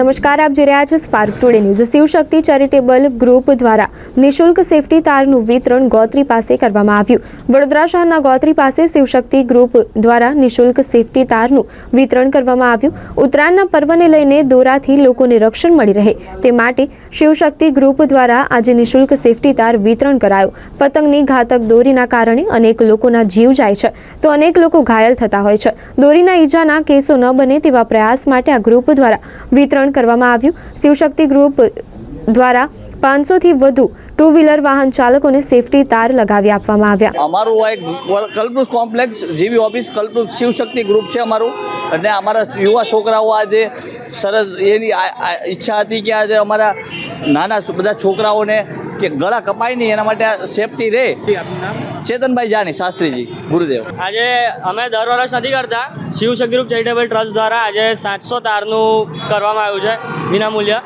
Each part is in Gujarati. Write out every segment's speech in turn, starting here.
નમસ્કાર, આપ જોઈ રહ્યા છો spark today news Shivshakti charitable group દ્વારા નિઃશુલ્ક સેફટી તારનું વિતરણ ગોત્રી પાસે કરવામાં આવ્યું. વડોદરા શહેરના ગોત્રી પાસે શિવશક્તિ ગ્રુપ દ્વારા નિશુલ્ક સેફટી તારનું વિતરણ કરવામાં આવ્યું. ઉત્તરાયણના પર્વને લઈને દોરાથી લોકોને રક્ષણ મળી રહે તે માટે શિવશક્તિ ગ્રુપ દ્વારા આજે નિશુલ્ક સેફટી તાર વિતરણ કરાયું. પતંગની ઘાતક દોરીના કારણે અનેક લોકોના જીવ જાય છે. તો અનેક લોકો ઘાયલ થતા હોય છે. દોરીના ઈજાના કેસો ન બને તેવા પ્રયાસ માટે આ ગ્રુપ દ્વારા વિતરણ કરવામાં આવ્યું. શિવશક્તિ ગ્રુપ દ્વારા પાંચસોથી વધુ ટુ વ્હીલર વાહન ચાલકોને સેફટી તાર લગાવી આપવામાં આવ્યા. અમારું આ એક કલ્પનું કોમ્પ્લેક્સ જીવી ઓફિસ કલ્પનું શિવશક્તિ ગ્રુપ છે અમારું. અને અમારા યુવા છોકરાઓ આજે સરસ એની ઈચ્છા હતી કે આજે અમારા નાના બધા છોકરાઓને કે ગળા કપાય નહીં એના માટે સેફટી રહે ચેતનભાઈ જાની શાસ્ત્રીજી ગુરુદેવ. આજે અમે દર વર્ષ નથી કરતા. શિવશક્તિ ગ્રુપ ચેરિટેબલ ટ્રસ્ટ દ્વારા આજે સાતસો તારનું કરવામાં આવ્યું છે વિનામૂલ્ય.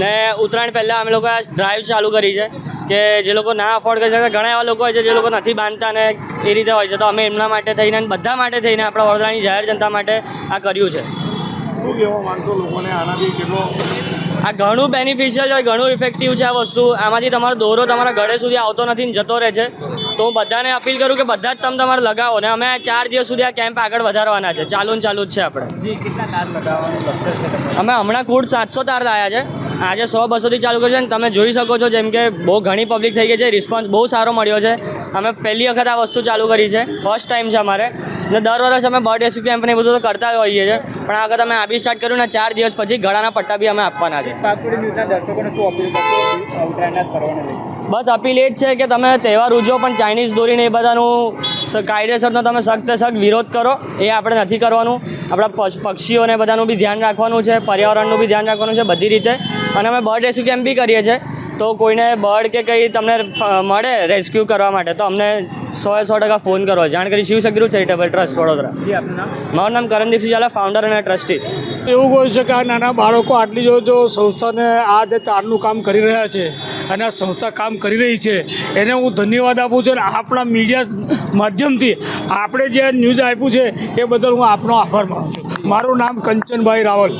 ને ઉત્તરાયણ પહેલાં અમે લોકોએ આ ડ્રાઈવ ચાલુ કરી છે કે જે લોકો ના અફોર્ડ કરી શકે ઘણા એવા લોકો હોય છે જે લોકો નથી બાંધતા ને એ રીતે હોય છે. તો અમે એમના માટે થઈને બધા માટે થઈને આપણા વડોદરાની જાહેર જનતા માટે આ કર્યું છે. શું કહેવા માંગશો લોકોને? આનાથી કેટલો આ ઘણું બેનિફિશિયલ છે ઘણું ઇફેક્ટિવ છે આ વસ્તુ. આમાંથી તમારો દોરો તમારા ગળે સુધી આવતો નથી ને જતો રહે છે. તો હું બધાને અપીલ કરું કે બધા જ તમે તમારે લગાવો ને અમે ચાર દિવસ સુધી આ કેમ્પ આગળ વધારવાના છે. ચાલુ ને ચાલુ જ છે આપણે. અમે હમણાં કુલ સાતસો તાર લાયા છે. આજે સો બસોથી ચાલુ કર્યું છે ને તમે જોઈ શકો છો જેમ કે બહુ ઘણી પબ્લિક થઈ ગઈ છે રિસ્પોન્સ બહુ સારો મળ્યો છે. અમે પહેલી વખત આ વસ્તુ ચાલુ કરી છે. ફર્સ્ટ ટાઈમ છે અમારે. ને દર વર્ષ અમે બર્થ ડે કેમ્પ ને એ બધું તો કરતા હોઈએ છીએ. પણ આ વખત અમે આ બી સ્ટાર્ટ કર્યું ને ચાર દિવસ પછી ગળાના પટ્ટા બી અમે આપવાના છે. બસ અપીલ એ જ છે કે તમે તહેવાર ઉજવો પણ ચાઇનીઝ દોરીને એ બધાનું કાયદેસરનો તમે સખ્ત સખ્ત વિરોધ કરો. એ આપણે નથી કરવાનું. આપણા પક્ષીઓને બધાનું બી ધ્યાન રાખવાનું છે પર્યાવરણનું બી ધ્યાન રાખવાનું છે બધી રીતે. અને અમે બર્ડ રેસ્ક્યુ કેમ્પ બી કરીએ છીએ. તો કોઈને બર્ડ કે કંઈ તમને મળે રેસ્ક્યુ કરવા માટે તો અમને સો સો ટકા ફોન કરો. જાણ કરી Shivshakti group charitable trust Vadodara. મારું નામ કરણદીપસિંહ ઝાલા ફાઉન્ડર અને ટ્રસ્ટી એવું કહી છે કે આ નાના બાળકો આટલી જો જો સંસ્થાને આ જે તારનું કામ કરી રહ્યા છે અને આ સંસ્થા કામ કરી રહી છે. એને હું ધન્યવાદ આપું છું અને આપણા મીડિયા માધ્યમથી આપણે જે ન્યૂઝ આપ્યું છે એ બદલ હું આપનો આભાર માનું છું. મારું નામ કંચનભાઈ રાવલ.